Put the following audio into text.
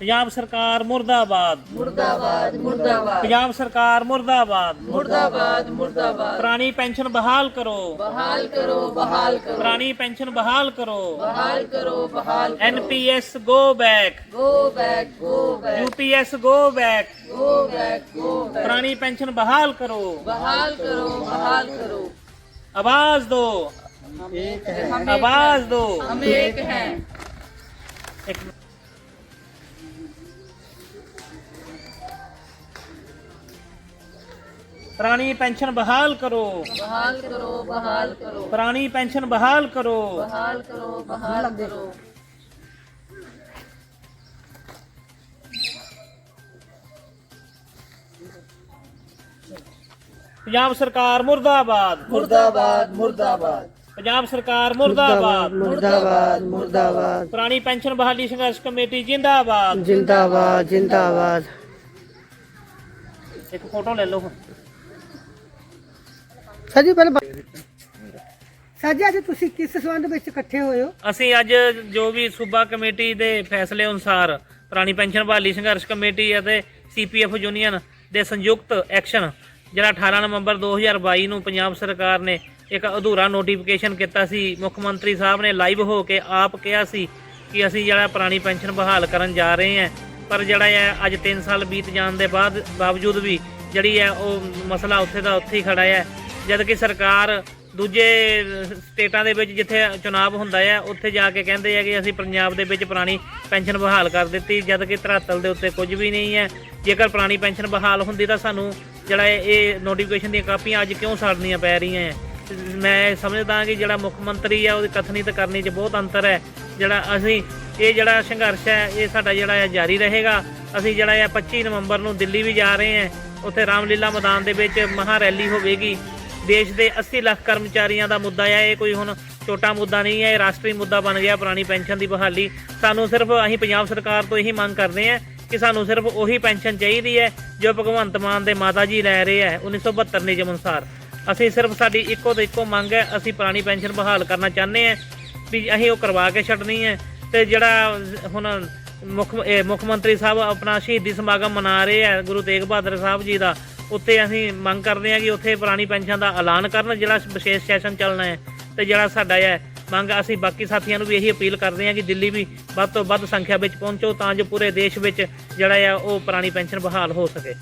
पंजाब सरकार मुर्दाबाद। मुर्दाबाद मुर्दाबाद। पंजाब सरकार मुर्दाबाद। मुर्दाबाद मुर्दाबाद। पुरानी पेंशन बहाल करो। बहाल करो बहाल करो। पुरानी पेंशन बहाल करो। बहाल करो बहाल NPS go back go back go back UPS go back go back go back पुरानी पेंशन बहाल करो। बहाल करो बहाल करो। आवाज़ दो। आवाज़ दो। हम एक है। ਪੁਰਾਣੀ ਪੈਨਸ਼ਨ ਬਹਾਲ ਕਰੋ। ਬਹਾਲ ਕਰੋ ਬਹਾਲ ਕਰੋ। ਪੁਰਾਣੀ ਪੈਨਸ਼ਨ ਬਹਾਲ ਕਰੋ। ਬਹਾਲ ਕਰੋ ਬਹਾਲ ਕਰੋ। ਪੰਜਾਬ ਸਰਕਾਰ ਮੁਰਦਾਬਾਦ। ਮੁਰਦਾਬਾਦ ਮੁਰਦਾਬਾਦ। ਪੰਜਾਬ ਸਰਕਾਰ ਮੁਰਦਾਬਾਦ। ਮੁਰਦਾਬਾਦ ਮੁਰਦਾਬਾਦ ਪੁਰਾਣੀ ਪੈਨਸ਼ਨ ਬਹਾਲੀ ਸੰਘਰਸ਼ ਕਮੇਟੀ ਜਿੰਦਾਬਾਦ। ਜਿੰਦਾਬਾਦ ਜਿੰਦਾਬਾਦ। ਇੱਕ ਫੋਟੋ ਲੈ ਲਓ ਸਰ ਜੀ ਪਹਿਲਾਂ ਸਰ ਜੀ ਅੱਜ ਤੁਸੀਂ ਕਿਸ ਸੰਬੰਧ ਵਿੱਚ ਇਕੱਠੇ ਹੋਏ ਹੋ? ਅਸੀਂ ਅੱਜ ਜੋ ਵੀ ਸੂਬਾ ਕਮੇਟੀ ਦੇ ਫੈਸਲੇ ਅਨੁਸਾਰ ਪੁਰਾਣੀ ਪੈਨਸ਼ਨ ਬਹਾਲੀ, ਸੰਘਰਸ਼ ਕਮੇਟੀ ਅਤੇ ਸੀਪੀਐਫ ਯੂਨੀਅਨ ਦੇ ਸੰਯੁਕਤ ਐਕਸ਼ਨ ਜਿਹੜਾ 18 ਨਵੰਬਰ 2022 ਨੂੰ ਪੰਜਾਬ ਸਰਕਾਰ ਨੇ ਇੱਕ ਅਧੂਰਾ ਨੋਟੀਫਿਕੇਸ਼ਨ ਕੀਤਾ ਸੀ। ਮੁੱਖ ਮੰਤਰੀ ਸਾਹਿਬ ਨੇ ਲਾਈਵ ਹੋ ਕੇ ਆਪ ਕਿਹਾ ਸੀ ਕਿ ਅਸੀਂ ਜਿਹੜਾ ਪੁਰਾਣੀ ਪੈਨਸ਼ਨ ਬਹਾਲ ਕਰਨ ਜਾ ਰਹੇ ਹਾਂ, ਪਰ ਜਿਹੜਾ ਹੈ ਅੱਜ 3 ਸਾਲ ਬੀਤ ਜਾਣ ਦੇ ਬਾਅਦ ਬਾਵਜੂਦ ਵੀ ਜਿਹੜੀ ਹੈ ਉਹ ਮਸਲਾ ਉੱਥੇ ਦਾ ਉੱਥੇ ਹੀ ਖੜਾ ਹੈ। ਜਦ ਕਿ ਸਰਕਾਰ ਦੂਜੇ ਸਟੇਟਾਂ ਦੇ ਵਿੱਚ ਜਿੱਥੇ ਚੁਣਾਵ ਹੁੰਦਾ ਆ, ਉੱਥੇ ਜਾ ਕੇ ਕਹਿੰਦੇ ਆ ਕਿ ਅਸੀਂ ਪੰਜਾਬ ਦੇ ਵਿੱਚ ਪੁਰਾਣੀ ਪੈਨਸ਼ਨ ਬਹਾਲ ਕਰ ਦਿੱਤੀ, ਜਦ ਕਿ ਧਰਾਤਲ ਦੇ ਉੱਤੇ ਕੁਝ ਵੀ ਨਹੀਂ ਹੈ। ਜੇਕਰ ਪੁਰਾਣੀ ਪੈਨਸ਼ਨ ਬਹਾਲ ਹੁੰਦੀ ਤਾਂ ਸਾਨੂੰ ਜਿਹੜਾ ਇਹ- ਇਹ ਨੋਟੀਫਿਕੇਸ਼ਨ ਦੀਆਂ ਕਾਪੀਆਂ ਅੱਜ ਕਿਉਂ ਸਾੜਨੀਆਂ ਪੈ ਰਹੀਆਂ ਹੈ ਮੈਂ ਸਮਝਦਾ ਕਿ ਜਿਹੜਾ ਮੁੱਖ ਮੰਤਰੀ ਆ, ਉਹਦੀ ਕਥਨੀ ਤੇ ਕਰਨੀ 'ਚ ਬਹੁਤ ਅੰਤਰ ਹੈ। ਜਿਹੜਾ ਅਸੀਂ, ਇਹ ਜਿਹੜਾ ਸੰਘਰਸ਼ ਹੈ, ਇਹ ਸਾਡਾ ਜਿਹੜਾ ਹੈ ਜਾਰੀ ਰਹੇਗਾ। ਅਸੀਂ ਜਿਹੜਾ ਹੈ 25 ਨਵੰਬਰ ਨੂੰ ਦਿੱਲੀ ਵੀ ਜਾ ਰਹੇ ਹਾਂ ਉੱਥੇ ਰਾਮਲੀਲਾ ਮੈਦਾਨ ਦੇ ਵਿੱਚ ਮਹਾ ਰੈਲੀ ਹੋਵੇਗੀ। ਦੇਸ਼ ਦੇ 80 ਲੱਖ ਕਰਮਚਾਰੀਆਂ ਦਾ ਮੁੱਦਾ ਹੈ ਇਹ ਕੋਈ ਹੁਣ ਛੋਟਾ ਮੁੱਦਾ ਨਹੀਂ ਹੈ, ਇਹ ਰਾਸ਼ਟਰੀ ਮੁੱਦਾ ਬਣ ਗਿਆ, ਪੁਰਾਣੀ ਪੈਨਸ਼ਨ ਦੀ ਬਹਾਲੀ। ਸਾਨੂੰ ਸਿਰਫ ਅਸੀਂ ਪੰਜਾਬ ਸਰਕਾਰ ਤੋਂ ਇਹੀ ਮੰਗ ਕਰਦੇ ਹਾਂ ਕਿ ਸਾਨੂੰ ਸਿਰਫ ਉਹੀ ਪੈਨਸ਼ਨ ਚਾਹੀਦੀ ਹੈ ਜੋ ਭਗਵੰਤ ਮਾਨ ਦੇ ਮਾਤਾ ਜੀ ਲੈ ਰਹੇ ਹੈ 1972 ਨਿਯਮ ਅਨੁਸਾਰ। ਅਸੀਂ ਸਿਰਫ ਸਾਡੀ ਇੱਕੋ ਤੇ ਇੱਕੋ ਮੰਗ ਹੈ, ਅਸੀਂ ਪੁਰਾਣੀ ਪੈਨਸ਼ਨ ਬਹਾਲ ਕਰਨਾ ਚਾਹੁੰਦੇ ਹਾਂ ਵੀ ਅਸੀਂ ਉਹ ਕਰਵਾ ਕੇ ਛੱਡਣੀ ਹੈ ਤੇ ਜਿਹੜਾ ਹੁਣ ਮੁੱਖ ਮੁੱਖ ਮੰਤਰੀ ਸਾਹਿਬ ਆਪਣਾ ਸ਼ਹੀਦੀ ਸਮਾਗਮ ਮਨਾ ਰਹੇ ਹੈ, ਗੁਰੂ ਤੇਗ ਬਹਾਦਰ ਸਾਹਿਬ ਜੀ ਦਾ ਉੱਥੇ ਅਸੀਂ ਮੰਗ ਕਰਦੇ ਹਾਂ ਕਿ ਉੱਥੇ ਪੁਰਾਣੀ ਪੈਨਸ਼ਨ ਦਾ ਐਲਾਨ ਕਰਨ, ਜਿਹੜਾ ਵਿਸ਼ੇਸ਼ ਸੈਸ਼ਨ ਚੱਲਣਾ ਹੈ ਤੇ ਜਿਹੜਾ ਸਾਡਾ ਹੈ, ਮੰਗ ਅਸੀਂ ਬਾਕੀ ਸਾਥੀਆਂ ਨੂੰ ਵੀ ਇਹੀ ਅਪੀਲ ਕਰਦੇ ਹਾਂ ਕਿ ਦਿੱਲੀ ਵੀ ਵੱਧ ਤੋਂ ਵੱਧ ਸੰਖਿਆ ਵਿੱਚ ਪਹੁੰਚੋ ਤਾਂ ਜੋ ਪੂਰੇ ਦੇਸ਼ ਵਿੱਚ ਜਿਹੜਾ ਆ ਉਹ ਪੁਰਾਣੀ ਪੈਨਸ਼ਨ ਬਹਾਲ ਹੋ ਸਕੇ।